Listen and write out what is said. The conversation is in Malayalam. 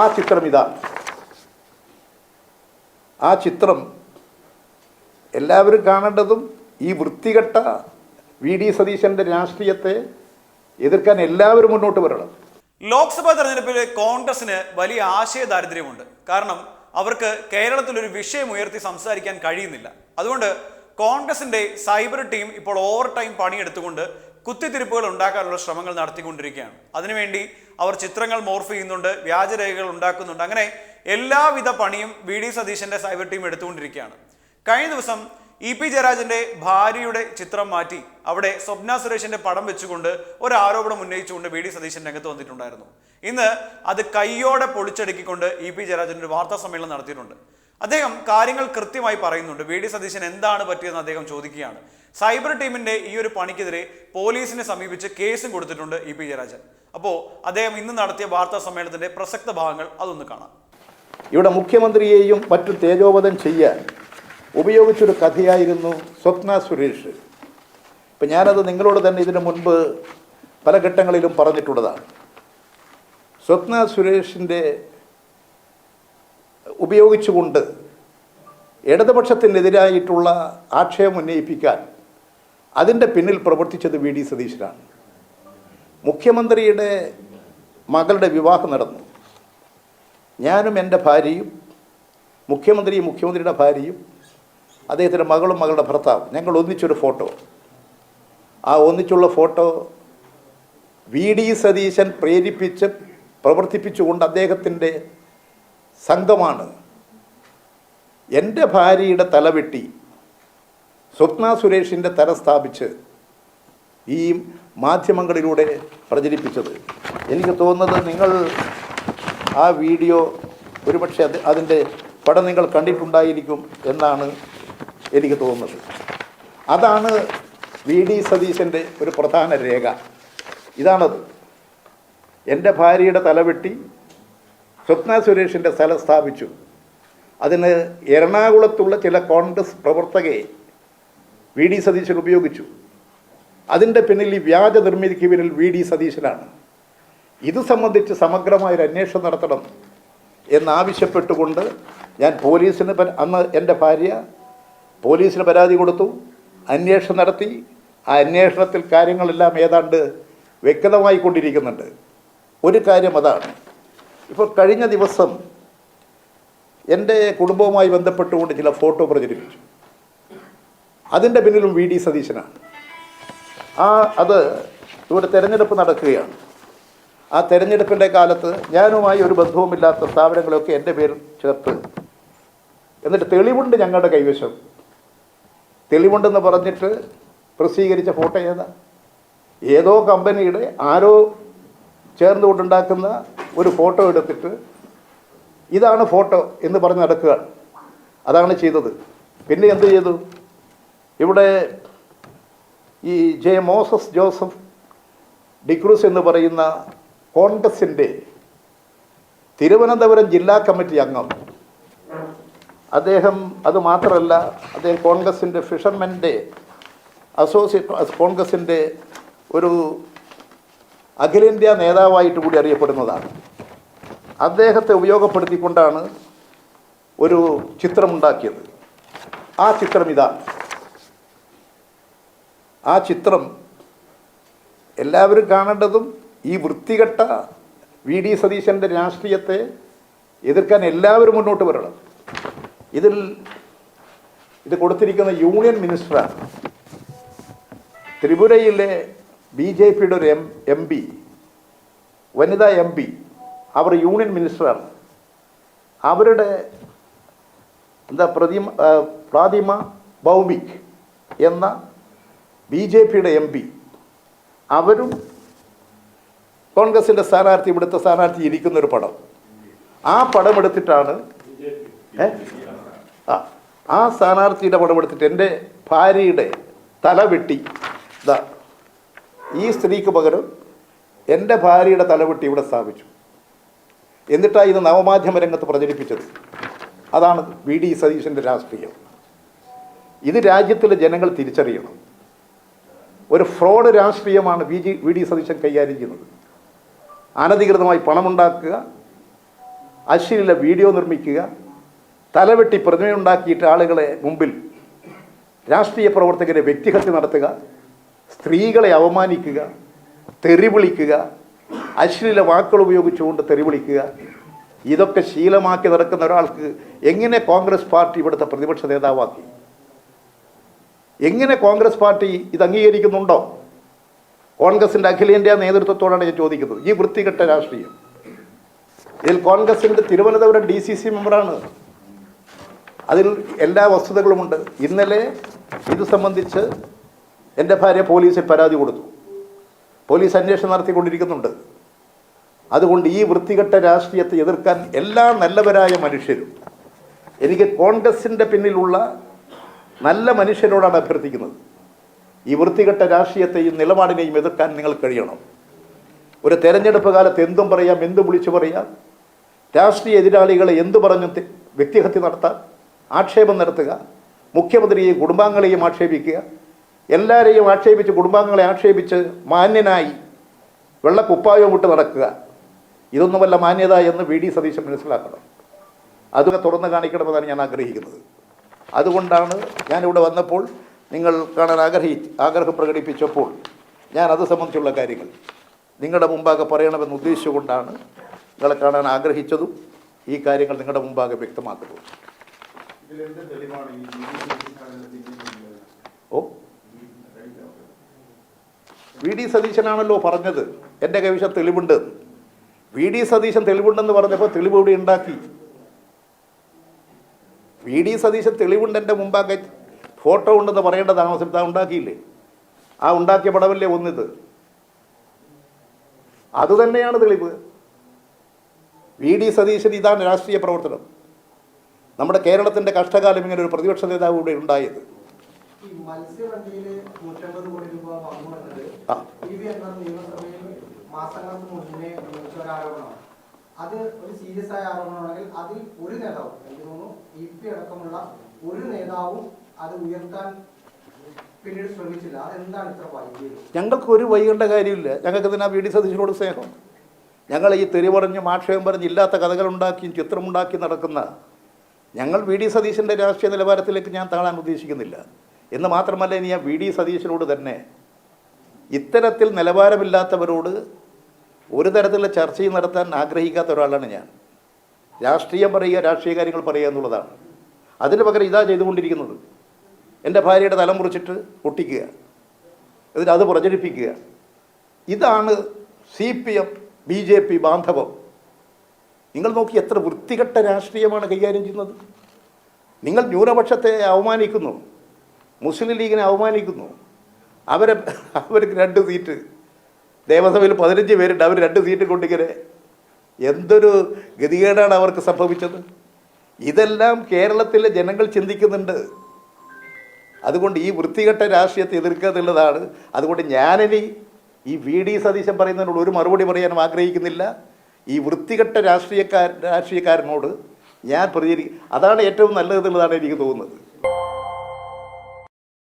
ആ ചിത്രം ഇതാ. ആ ചിത്രം എല്ലാവരും കാണേണ്ടതും ഈ വൃത്തികെട്ട വി ഡി സതീശന്റെ രാഷ്ട്രീയത്തെ എതിർക്കാൻ എല്ലാവരും മുന്നോട്ട് വരണം. ലോക്സഭാ തെരഞ്ഞെടുപ്പിൽ കോൺഗ്രസിന് വലിയ ആശയ ദാരിദ്ര്യമുണ്ട് കാരണം അവർക്ക് കേരളത്തിൽ ഒരു വിഷയം ഉയർത്തി സംസാരിക്കാൻ കഴിയുന്നില്ല. അതുകൊണ്ട് കോൺഗ്രസിന്റെ സൈബർ ടീം ഇപ്പോൾ ഓവർ ടൈം പണിയെടുത്തുകൊണ്ട് കുത്തിത്തിരിപ്പുകൾ ഉണ്ടാക്കാനുള്ള ശ്രമങ്ങൾ നടത്തിക്കൊണ്ടിരിക്കുകയാണ്. അതിനുവേണ്ടി അവർ ചിത്രങ്ങൾ മോർഫ് ചെയ്യുന്നുണ്ട് വ്യാജരേഖകൾ ഉണ്ടാക്കുന്നുണ്ട്. അങ്ങനെ എല്ലാവിധ പണിയും വി ഡി സതീശന്റെ സൈബർ ടീം എടുത്തുകൊണ്ടിരിക്കുകയാണ്. കഴിഞ്ഞ ദിവസം ഇ പി ജയരാജന്റെ ഭാര്യയുടെ ചിത്രം മാറ്റി അവിടെ സ്വപ്ന സുരേഷിന്റെ പടം വെച്ചുകൊണ്ട് ഒരു ആരോപണം ഉന്നയിച്ചുകൊണ്ട് വി ഡി സതീശൻ രംഗത്ത് വന്നിട്ടുണ്ടായിരുന്നു. ഇന്ന് അത് കയ്യോടെ പൊളിച്ചടുക്കിക്കൊണ്ട് ഇ പി ജയരാജൻ ഒരു വാർത്താ സമ്മേളനം നടത്തിയിട്ടുണ്ട്. അദ്ദേഹം കാര്യങ്ങൾ കൃത്യമായി പറയുന്നുണ്ട്. വി. ഡി. സതീശൻ എന്താണ് പറ്റിയതെന്ന് അദ്ദേഹം ചോദിക്കുകയാണ്. സൈബർ ടീമിന്റെ ഈ ഒരു പണിക്കെതിരെ പോലീസിനെ സമീപിച്ച് കേസും കൊടുത്തിട്ടുണ്ട് ഇ. പി. ജയരാജൻ. അപ്പോൾ അദ്ദേഹം ഇന്ന് നടത്തിയ വാർത്താ സമ്മേളനത്തിന്റെ പ്രസക്ത ഭാഗങ്ങൾ അതൊന്ന് കാണാം. ഇവിടെ മുഖ്യമന്ത്രിയെയും മറ്റു തേജോവധം ചെയ്യാൻ ഉപയോഗിച്ചൊരു കഥയായിരുന്നു സ്വപ്ന സുരേഷ്. ഇപ്പം ഞാനത് നിങ്ങളോട് തന്നെ ഇതിനു മുൻപ് പല ഘട്ടങ്ങളിലും പറഞ്ഞിട്ടുള്ളതാണ്. സ്വപ്ന സുരേഷിന്റെ ഉപയോഗിച്ചുകൊണ്ട് ഇടതുപക്ഷത്തിനെതിരായിട്ടുള്ള ആക്ഷേപം ഉന്നയിപ്പിക്കാൻ അതിന്റെ പിന്നിൽ പ്രവർത്തിച്ചത് വി ഡി സതീശനാണ്. മുഖ്യമന്ത്രിയുടെ മകളുടെ വിവാഹം നടന്നു. ഞാനും എന്റെ ഭാര്യയും മുഖ്യമന്ത്രിയും മുഖ്യമന്ത്രിയുടെ ഭാര്യയും അദ്ദേഹത്തിന്റെ മകളും മകളുടെ ഭർത്താവും ഞങ്ങൾ ഒന്നിച്ചൊരു ഫോട്ടോ. ആ ഒന്നിച്ചുള്ള ഫോട്ടോ വി ഡി സതീശൻ പ്രേരിപ്പിച്ച് പ്രവർത്തിപ്പിച്ചുകൊണ്ട് അദ്ദേഹത്തിന്റെ സംഘമാണ്. എന്റെ ഭാര്യയുടെ തലവെട്ടി സ്വപ്ന സുരേഷിന്റെ തല സ്ഥാപിച്ച് ഈ മാധ്യമങ്ങളിലൂടെ പ്രചരിപ്പിച്ചത്. എനിക്ക് തോന്നുന്നത് നിങ്ങൾ ആ വീഡിയോ ഒരുപക്ഷെ അത് അതിന്റെ പടം നിങ്ങൾ കണ്ടിട്ടുണ്ടായിരിക്കും എന്നാണ് എനിക്ക് തോന്നുന്നത്. അതാണ് വി ഡി സതീശന്റെ ഒരു പ്രധാന രേഖ. ഇതാണത്. എന്റെ ഭാര്യയുടെ തലവെട്ടി സ്വപ്ന സുരേഷിന്റെ സ്ഥലം സ്ഥാപിച്ചു. അതിന് എറണാകുളത്തുള്ള ചില കോൺഗ്രസ് പ്രവർത്തകയെ വി ഡി സതീശൻ ഉപയോഗിച്ചു. അതിന്റെ പിന്നിൽ ഈ വ്യാജ നിർമ്മിതിക്ക് പിന്നിൽ വി ഡി സതീശനാണ്. ഇത് സംബന്ധിച്ച് സമഗ്രമായൊരു അന്വേഷണം നടത്തണം എന്നാവശ്യപ്പെട്ടുകൊണ്ട് ഞാൻ പോലീസിന് അന്ന് എന്റെ ഭാര്യ പോലീസിന് പരാതി കൊടുത്തു. അന്വേഷണം നടത്തി. ആ അന്വേഷണത്തിൽ കാര്യങ്ങളെല്ലാം ഏതാണ്ട് വ്യക്തമായി കൊണ്ടിരിക്കുന്നുണ്ട് ഒരു കാര്യം അതാണ്. ഇപ്പോൾ കഴിഞ്ഞ ദിവസം എന്റെ കുടുംബവുമായി ബന്ധപ്പെട്ടുകൊണ്ട് ചില ഫോട്ടോ പ്രചരിപ്പിച്ചു. അതിന്റെ പിന്നിലും വി ഡി സതീശനാണ്. ആ അത് ഇവിടെ തെരഞ്ഞെടുപ്പ് നടക്കുകയാണ്. ആ തെരഞ്ഞെടുപ്പിന്റെ കാലത്ത് ഞാനുമായി ഒരു ബന്ധവുമില്ലാത്ത സ്ഥാപനങ്ങളൊക്കെ എന്റെ പേരിൽ ചേർത്ത് എന്നിട്ട് തെളിവുണ്ട് ഞങ്ങളുടെ കൈവശം. തെളിവുണ്ടെന്ന് പറഞ്ഞിട്ട് പ്രസിദ്ധീകരിച്ച ഫോട്ടോ ഏതാ? ഏതോ കമ്പനിയുടെ ആരോ ചേർന്നുകൊണ്ടുണ്ടാക്കുന്ന ഒരു ഫോട്ടോ എടുത്തിട്ട് ഇതാണ് ഫോട്ടോ എന്ന് പറഞ്ഞ് നടക്കുക. അതാണ് ചെയ്തത്. പിന്നെ എന്ത് ചെയ്തു? ഇവിടെ ഈ ജെ മോസസ് ജോസഫ് ഡിക്രൂസ് എന്ന് പറയുന്ന കോൺഗ്രസിന്റെ തിരുവനന്തപുരം ജില്ലാ കമ്മിറ്റി അംഗം. അദ്ദേഹം അത് മാത്രമല്ല അദ്ദേഹം കോൺഗ്രസിന്റെ ഫിഷർമെന്റെ അസോസിയേറ്റ് കോൺഗ്രസിന്റെ ഒരു അഖിലേന്ത്യാ നേതാവായിട്ട് കൂടി അറിയപ്പെടുന്നതാണ്. അദ്ദേഹത്തെ ഉപയോഗപ്പെടുത്തിക്കൊണ്ടാണ് ഒരു ചിത്രമുണ്ടാക്കിയത്. ആ ചിത്രം ഇതാണ് ആ ചിത്രം എല്ലാവരും കാണേണ്ടതും ഈ വൃത്തികെട്ട വി ഡി സതീശന്റെ രാഷ്ട്രീയത്തെ എതിർക്കാൻ എല്ലാവരും മുന്നോട്ട് വരണം. ഇതിൽ ഇത് കൊടുത്തിരിക്കുന്ന യൂണിയൻ മിനിസ്റ്ററാണ്. ത്രിപുരയിലെ ബി ജെ പിയുടെ ഒരു എം എം പി വനിതാ എം പി അവർ യൂണിയൻ മിനിസ്റ്ററാണ്. അവരുടെ എന്താ പ്രതിമ പ്രാതിമ ഭൗമിക് എന്ന ബി ജെ പിയുടെ എം പി അവരും കോൺഗ്രസിന്റെ സ്ഥാനാർത്ഥി ഇവിടുത്തെ സ്ഥാനാർത്ഥി ഇരിക്കുന്ന ഒരു പടം. ആ പടം എടുത്തിട്ടാണ്? ആ ആ സ്ഥാനാർത്ഥിയുടെ പടം എടുത്തിട്ട് എന്റെ ഭാര്യയുടെ തല വെട്ടി. ഇതാ ഈ സ്ത്രീക്ക് പകരം എന്റെ ഭാര്യയുടെ തലവെട്ടി ഇവിടെ സ്ഥാപിച്ചു. എന്നിട്ടാണ് ഇത് നവമാധ്യമ രംഗത്ത് പ്രചരിപ്പിച്ചത്? അതാണ് വി ഡി സതീശന്റെ രാഷ്ട്രീയം. ഇത് രാജ്യത്തിലെ ജനങ്ങൾ തിരിച്ചറിയണം. ഒരു ഫ്രോഡ് രാഷ്ട്രീയമാണ് V G V D Satheesan കൈകാര്യം ചെയ്യുന്നത്. അനധികൃതമായി പണമുണ്ടാക്കുക അശ്ലീല വീഡിയോ നിർമ്മിക്കുക തലവെട്ടി പ്രതിമയുണ്ടാക്കിയിട്ട് ആളുകളെ മുമ്പിൽ രാഷ്ട്രീയ പ്രവർത്തകരെ വ്യക്തിഹത്യ നടത്തുക സ്ത്രീകളെ അവമാനിക്കുക തെറി വിളിക്കുക അശ്ലീല വാക്കുകൾ ഉപയോഗിച്ചുകൊണ്ട് തെറിവിളിക്കുക. ഇതൊക്കെ ശീലമാക്കി നടക്കുന്ന ഒരാൾക്ക് എങ്ങനെ കോൺഗ്രസ് പാർട്ടി ഇവിടുത്തെ പ്രതിപക്ഷ നേതാവാക്കി? എങ്ങനെ കോൺഗ്രസ് പാർട്ടി ഇത് അംഗീകരിക്കുന്നുണ്ടോ? കോൺഗ്രസിന്റെ അഖിലേന്ത്യാ നേതൃത്വത്തോടാണ് ഞാൻ ചോദിക്കുന്നത്. ഈ വൃത്തികെട്ട രാഷ്ട്രീയം. ഇതിൽ കോൺഗ്രസിന്റെ തിരുവനന്തപുരം ഡി സി സി മെമ്പറാണ്. അതിൽ എല്ലാ വസ്തുതകളുമുണ്ട്. ഇന്നലെ ഇത് സംബന്ധിച്ച് എന്റെ ഭാര്യ പോലീസിൽ പരാതി കൊടുത്തു. പോലീസ് അന്വേഷണം നടത്തിക്കൊണ്ടിരിക്കുന്നുണ്ട്. അതുകൊണ്ട് ഈ വൃത്തികെട്ട രാഷ്ട്രീയത്തെ എതിർക്കാൻ എല്ലാ നല്ലവരായ മനുഷ്യരും എനിക്ക് കോൺഗ്രസിന്റെ പിന്നിലുള്ള നല്ല മനുഷ്യരോടാണ് അഭ്യർത്ഥിക്കുന്നത്. ഈ വൃത്തികെട്ട രാഷ്ട്രീയത്തെയും നിലപാടിനെയും എതിർക്കാൻ നിങ്ങൾ കഴിയണം. ഒരു തെരഞ്ഞെടുപ്പ് കാലത്ത് എന്തും പറയാം എന്തും വിളിച്ചു പറയാം. രാഷ്ട്രീയ എതിരാളികളെ എന്തു പറഞ്ഞു വ്യക്തിഹത്യ നടത്താം ആക്ഷേപം നടത്തുക മുഖ്യമന്ത്രിയെയും കുടുംബാംഗങ്ങളെയും ആക്ഷേപിക്കുക. എല്ലാവരെയും ആക്ഷേപിച്ച് കുടുംബാംഗങ്ങളെ ആക്ഷേപിച്ച് മാന്യനായി വെള്ളക്കുപ്പായവും വിട്ട് നടക്കുക. ഇതൊന്നുമല്ല മാന്യത എന്ന് വി ഡി സതീശൻ മനസ്സിലാക്കണം. അതൊക്കെ തുറന്ന് കാണിക്കണമെന്നാണ് ഞാൻ ആഗ്രഹിക്കുന്നത്. അതുകൊണ്ടാണ് ഞാനിവിടെ വന്നപ്പോൾ നിങ്ങൾ കാണാൻ ആഗ്രഹി ആഗ്രഹം പ്രകടിപ്പിച്ചപ്പോൾ ഞാൻ അത് സംബന്ധിച്ചുള്ള കാര്യങ്ങൾ നിങ്ങളുടെ മുമ്പാകെ പറയണമെന്ന് ഉദ്ദേശിച്ചുകൊണ്ടാണ് നിങ്ങളെ കാണാൻ ആഗ്രഹിച്ചതും ഈ കാര്യങ്ങൾ നിങ്ങളുടെ മുമ്പാകെ വ്യക്തമാക്കുന്നു ഓ? വി ഡി സതീശനാണല്ലോ പറഞ്ഞത്. എന്റെ കൈവശം തെളിവുണ്ട്. വി ഡി സതീശൻ തെളിവുണ്ടെന്ന് പറഞ്ഞപ്പോൾ തെളിവ് ഇവിടെ ഉണ്ടാക്കി? വി ഡി സതീശൻ തെളിവുണ്ട് എന്റെ മുമ്പാകെ ഫോട്ടോ ഉണ്ടെന്ന് പറയേണ്ട താമസം താ ഉണ്ടാക്കിയില്ലേ? ആ ഉണ്ടാക്കിയ പടമല്ലേ ഒന്നിത്? അതുതന്നെയാണ് തെളിവ്. വി ഡി സതീശൻ ഇതാണ് രാഷ്ട്രീയ പ്രവർത്തനം. നമ്മുടെ കേരളത്തിന്റെ കഷ്ടകാലം ഇങ്ങനെ ഒരു പ്രതിപക്ഷ നേതാവ് ഇവിടെ ഉണ്ടായത്. ആ. പി വി അൻവർ നിയമസഭയിൽ മാസങ്ങൾക്ക് മുന്നേ ഉന്നയിച്ച ഒരു ആരോപണമാണ് അത് ഒരു സീരിയസ് ആയ ആരോപണമാണെങ്കിൽ അതിൽ ഒരു നേതാവും എനിക്ക് തോന്നുന്നു ഇ പി അടക്കമുള്ള ഒരു നേതാവും അത് ഉയർത്താൻ പിന്നീട് ശ്രമിച്ചില്ല. അതെന്താണ് ഇത്ര വൈകിയത്? ഞങ്ങൾക്ക് ഒരു വൈകേണ്ട കാര്യമില്ല. ഞങ്ങൾക്ക് ഇതിനാ വി ഡി സ്നേഹം. ഞങ്ങൾ ഈ തെറി പറഞ്ഞ് മാക്ഷയം പറഞ്ഞ് ഇല്ലാത്ത കഥകളുണ്ടാക്കിയും ചിത്രമുണ്ടാക്കി നടക്കുന്ന ഞങ്ങൾ വി ഡി സതീശന്റെ രാഷ്ട്രീയ നിലവാരത്തിലേക്ക് ഞാൻ താഴാൻ ഉദ്ദേശിക്കുന്നില്ല. എന്ന് മാത്രമല്ല ഇനി ഞാൻ വി ഡി സതീശനോട് തന്നെ ഇത്തരത്തിൽ നിലവാരമില്ലാത്തവരോട് ഒരു തരത്തിലുള്ള ചർച്ചയും നടത്താൻ ആഗ്രഹിക്കാത്ത ഒരാളാണ് ഞാൻ. രാഷ്ട്രീയം പറയുക രാഷ്ട്രീയ കാര്യങ്ങൾ പറയുക എന്നുള്ളതാണ്. അതിന് പകരം ഇതാ ചെയ്തുകൊണ്ടിരിക്കുന്നത്. എന്റെ ഭാര്യയുടെ തലം മുറിച്ചിട്ട് ഒട്ടിക്കുക. എന്നിട്ട് അത് പ്രചരിപ്പിക്കുക. ഇതാണ് C P M B J P ബാന്ധവം. നിങ്ങൾ നോക്കി എത്ര വൃത്തികെട്ട രാഷ്ട്രീയമാണ് കൈകാര്യം ചെയ്യുന്നത്. നിങ്ങൾ ന്യൂനപക്ഷത്തെ അവമാനിക്കുന്നു. മുസ്ലിം ലീഗിനെ അവമാനിക്കുന്നു. അവരെ അവർക്ക് രണ്ട് സീറ്റ് നിയമസഭയിൽ പതിനഞ്ച് പേരുണ്ട്. അവർ രണ്ട് സീറ്റ് കൊണ്ടിങ്ങനെ എന്തൊരു ഗതികേടാണ് അവർക്ക് സംഭവിച്ചത്? ഇതെല്ലാം കേരളത്തിലെ ജനങ്ങൾ ചിന്തിക്കുന്നുണ്ട്. അതുകൊണ്ട് ഈ വൃത്തികെട്ട രാഷ്ട്രീയത്തെ എതിർക്കുക എന്നുള്ളതാണ്. അതുകൊണ്ട് ഞാനിനി ഈ വി ഡി സതീശൻ പറയുന്നതിനോട് ഒരു മറുപടി പറയാനും ആഗ്രഹിക്കുന്നില്ല. ഈ വൃത്തികെട്ട രാഷ്ട്രീയക്കാർ രാഷ്ട്രീയക്കാരനോട് ഞാൻ പ്രതികരിക്കും. അതാണ് ഏറ്റവും നല്ലതെന്നുള്ളതാണ് എനിക്ക് തോന്നുന്നത്.